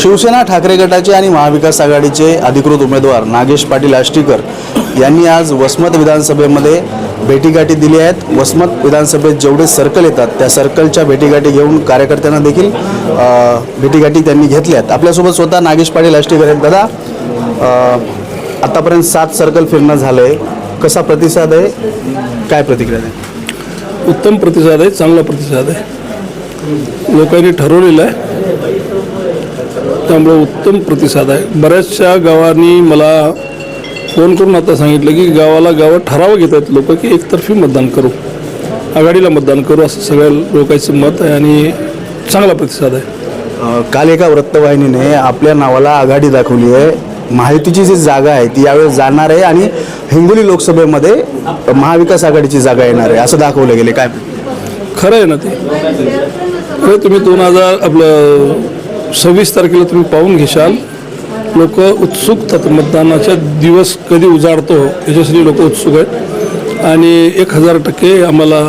शिवसेना ठाकरे गटाचे आणि महाविकास आघाडीचे अधिकृत उमेदवार नागेश पाटील आष्टीकर यांनी आज वसमत विधानसभेमध्ये भेटीगाठी दिली आहेत. वसमत विधानसभेत जेवढे सर्कल येतात त्या सर्कलच्या भेटीगाठी घेऊन कार्यकर्त्यांना देखील भेटीगाठी त्यांनी घेतल्यात आपल्यासोबत स्वतः नागेश पाटील आष्टीकर आहेत. दादा आतापर्यंत सात सर्कल फिरणं झालं आहे कसा प्रतिसाद आहे? काय प्रतिक्रिया आहे? उत्तम प्रतिसाद आहे चांगला प्रतिसाद आहे. लोकांनी ठरवलेलं आहे. त्यामुळे उत्तम प्रतिसाद आहे. बऱ्याचशा गावांनी मला फोन करून आता सांगितलं की गावाला गावात ठराव घेत आहेत लोक की एकतर्फी मतदान करू. आघाडीला मतदान करू असं सगळ्या लोकांचं मत आहे आणि चांगला प्रतिसाद आहे. काल एका वृत्तवाहिनीने आपल्या नावाला आघाडी दाखवली आहे. माहितीची जी जागा आहे ती यावेळेस जाणार आहे आणि हिंगोली लोकसभेमध्ये महाविकास आघाडीची जागा येणार आहे असं दाखवलं गेले. काय? खरं आहे ना ते? अरे तुम्ही दोन हजार आपलं सव्वीस तारखेला तुम्ही पाहून घेशाल. लोक उत्सुकतात मतदानाचा दिवस कधी उजाडतो याच्यासाठी लोक उत्सुक आहेत. आणि एक हजार टक्के आम्हाला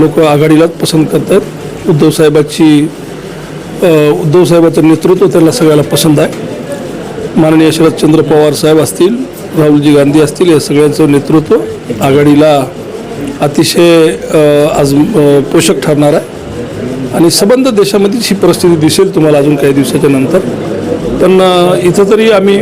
लोक आघाडीलाच पसंत करतात. उद्धवसाहेबाची उद्धवसाहेबाचं नेतृत्व त्यांना सगळ्याला पसंत आहे. माननीय शरदचंद्र पवार साहेब असतील राहुलजी गांधी असतील या सगळ्यांचं नेतृत्व आघाडीला अतिशय आज पोषक ठरणार आहे. आणि संबंध देशामधील ही परिस्थिती दिसेल तुम्हाला अजून काही दिवसाच्या नंतर. पण इथं तरी आम्ही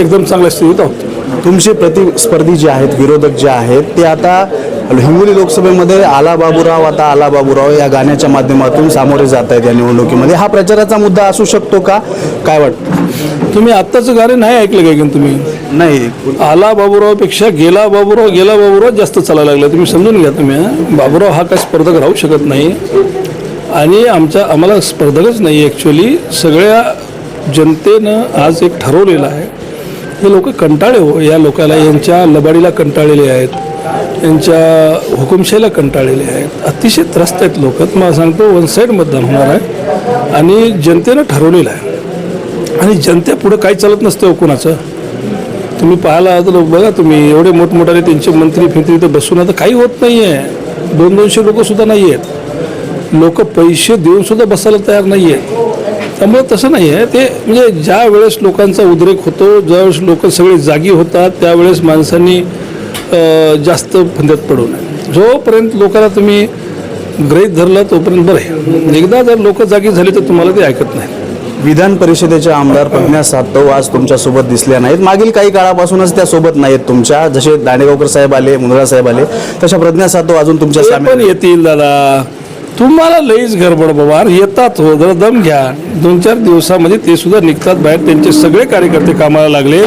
एकदम चांगल्या स्थितीत आहोत. तुमचे प्रतिस्पर्धी जे आहेत विरोधक जे आहेत ते आता हिंगोली लोकसभेमध्ये आला बाबूराव आता आला बाबूराव या गाण्याच्या माध्यमातून सामोरे जात आहेत या निवडणुकीमध्ये. हा प्रचाराचा मुद्दा असू शकतो का? काय वाटतं? तुम्ही आत्ताचं गाणं नाही ऐकलं काय की तुम्ही? नाही. आला बाबूरावपेक्षा गेला बाबूराव गेला बाबूराव जास्त चालायला लागला. तुम्ही समजून घ्या तुम्ही? बाबूराव हा काय स्पर्धक राहू शकत नाही. आणि आमच्या आम्हाला स्पर्धकच नाही ॲक्च्युली सगळ्या जनतेनं आज एक ठरवलेलं आहे हे लोक कंटाळे हो या लोकाला यांच्या लबाडीला कंटाळलेले आहेत. यांच्या हुकुमशाहीला कंटाळलेले आहेत. अतिशय त्रस्त आहेत लोक. मला सांगतो वन साईड मतदान होणार आहे. आणि जनतेनं ठरवलेलं आहे. आणि जनतेपुढं काही चालत नसतं हो कुणाचं. तुम्ही पाहायला तर बघा तुम्ही एवढे मोठमोठाले त्यांचे मंत्री फिंत्री इथं बसून आता काही होत नाही आहे दोन दोनशे लोकंसुद्धा नाही आहेत लोक पैसे देऊन सुद्धा बसायला तयार नाही आहेत त्यामुळे तसं नाही आहे. ते म्हणजे ज्या वेळेस लोकांचा उद्रेक होतो ज्यावेळेस लोक सगळे जागी होतात त्यावेळेस माणसांनी जास्त फंद्यात पडू नये. जोपर्यंत लोकांना तुम्ही गृहीत धरलं तोपर्यंत बरं आहे. एकदा जर लोक जागी झाली तर तुम्हाला ते ऐकत नाही. विधान परिषदेचे आमदार प्रज्ञा सातव आज तुमच्यासोबत दिसल्या नाहीत. मागील काही काळापासूनच त्या सोबत नाहीत तुमच्या. जसे दांडेगावकर साहेब आले मुनरा साहेब आले तशा प्रज्ञा सातव अजून तुमच्या पण येतील दादा. तुम्हाला लईच गडबड बाबा. येतात हो जरा दम घ्या. दोन चार दिवसामध्ये ते सुद्धा निघतात बाहेर. त्यांचे सगळे कार्यकर्ते कामाला लागले.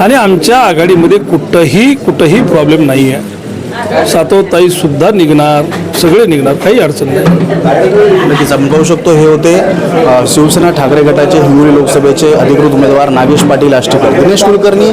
आणि आमच्या आघाडीमध्ये कुठंही कुठंही प्रॉब्लेम नाही आहे सातवताई सुद्धा निघणार. सगळे निघणार. काही अडचण नाही. नक्कीच आपण पाहू शकतो हे होते शिवसेना ठाकरे गटाचे हिंगोली लोकसभेचे अधिकृत उमेदवार नागेश पाटील आष्टीकर दिनेश कुलकर्णी